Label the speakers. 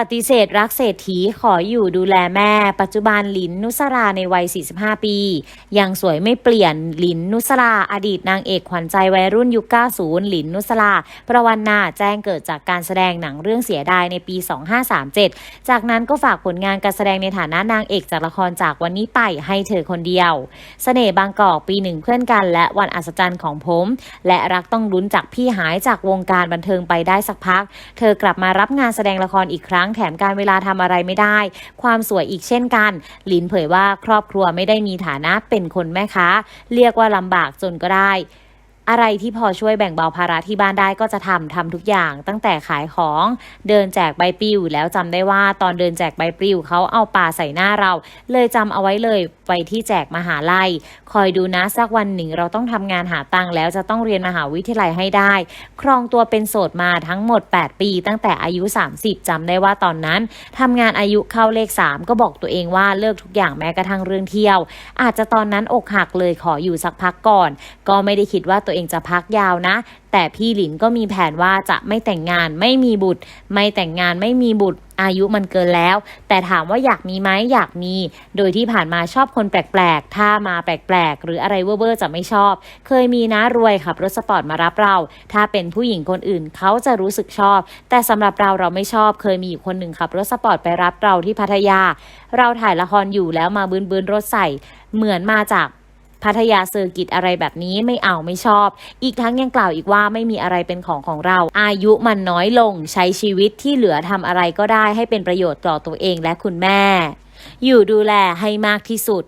Speaker 1: ปฏิเสธรักเศรษฐีขออยู่ดูแลแม่ ปัจจุบันลินนุสราในวัย 45 ปี ยังสวยไม่เปลี่ยนลินนุสราอดีตนางเอกขวัญใจวัยรุ่นยุค 90 ลินนุสราประวันนาแจ้งเกิดจากการแสดงหนังเรื่องเสียดายในปี 2537 จากนั้นก็ฝากผลงานการแสดงในฐานะนางเอกจากละครจากวันนี้ไปให้เธอคนเดียวเสน่ห์บางกอกปีหนึ่งเพื่อนกัน และวันอัศจรรย์ของผม และรักต้องลุ้นจากพี่หายจากวงการบันเทิงไปได้สักพัก เธอกลับมารับงานแสดงละครอีกครั้ง้งแถมการเวลาทำอะไรไม่ได้ ความสวยอีกเช่นกัน ลินเผยว่าครอบครัวไม่ได้มีฐานะเป็นคนแม่ค้า เรียกว่าลำบากจนก็ได้ อะไรที่พอช่วยแบ่งเบาภาระที่บ้านได้ก็จะทำทำทุกอย่าง ตั้งแต่ขายของเดินแจกใบปลิวแล้วจำได้ว่าตอนเดินแจกใบปลิวเขาเอาปลาใส่หน้าเรา เลยจำเอาไว้เลยไปที่แจกมหาลัย คอยดูนะสักวันหนึ่งเราต้องทำงานหาตังค์แล้วจะต้องเรียนมหาวิทยาลัยให้ได้ ครองตัวเป็นโสดมาทั้งหมด 8 ปี ตั้งแต่อายุ 30จำได้ว่าตอนนั้นทำงานอายุเข้าเลข 3 ก็บอกตัวเองว่าเลิกทุกอย่างแม้กระทั่งเรื่องเที่ยว อาจจะตอนนั้นอกหักเลยขออยู่สักพักก่อน ก็ไม่ได้คิดว่าตัวเองจะพักยาวนะ แต่พี่หลินก็มีแผนว่าจะไม่แต่งงานไม่มีบุตร ไม่แต่งงานไม่มีบุตรอายุมันเกินแล้ว แต่ถามว่าอยากมีไหมอยากมี โดยที่ผ่านมาชอบคนแปลกๆ ถ้ามาแปลกๆ หรืออะไรเว่อร์ๆจะไม่ชอบ เคยมีนะรวยขับรถสปอร์ตมารับเรา ถ้าเป็นผู้หญิงคนอื่นเขาจะรู้สึกชอบ แต่สำหรับเราเราไม่ชอบ เคยมีอยู่คนหนึ่งขับรถสปอร์ตไปรับเราที่พัทยา เราถ่ายละครอยู่แล้วมาบืนบืนๆรถใส่เหมือนมาจาก พัทยาเซอร์กิตอะไรแบบนี้ไม่เอาไม่ชอบ อีกทั้งยังกล่าวอีกว่าไม่มีอะไรเป็นของของเรา อายุมันน้อยลงใช้ชีวิตที่เหลือทำอะไรก็ได้ให้เป็นประโยชน์ต่อตัวเองและคุณแม่ อยู่ดูแลให้มากที่สุด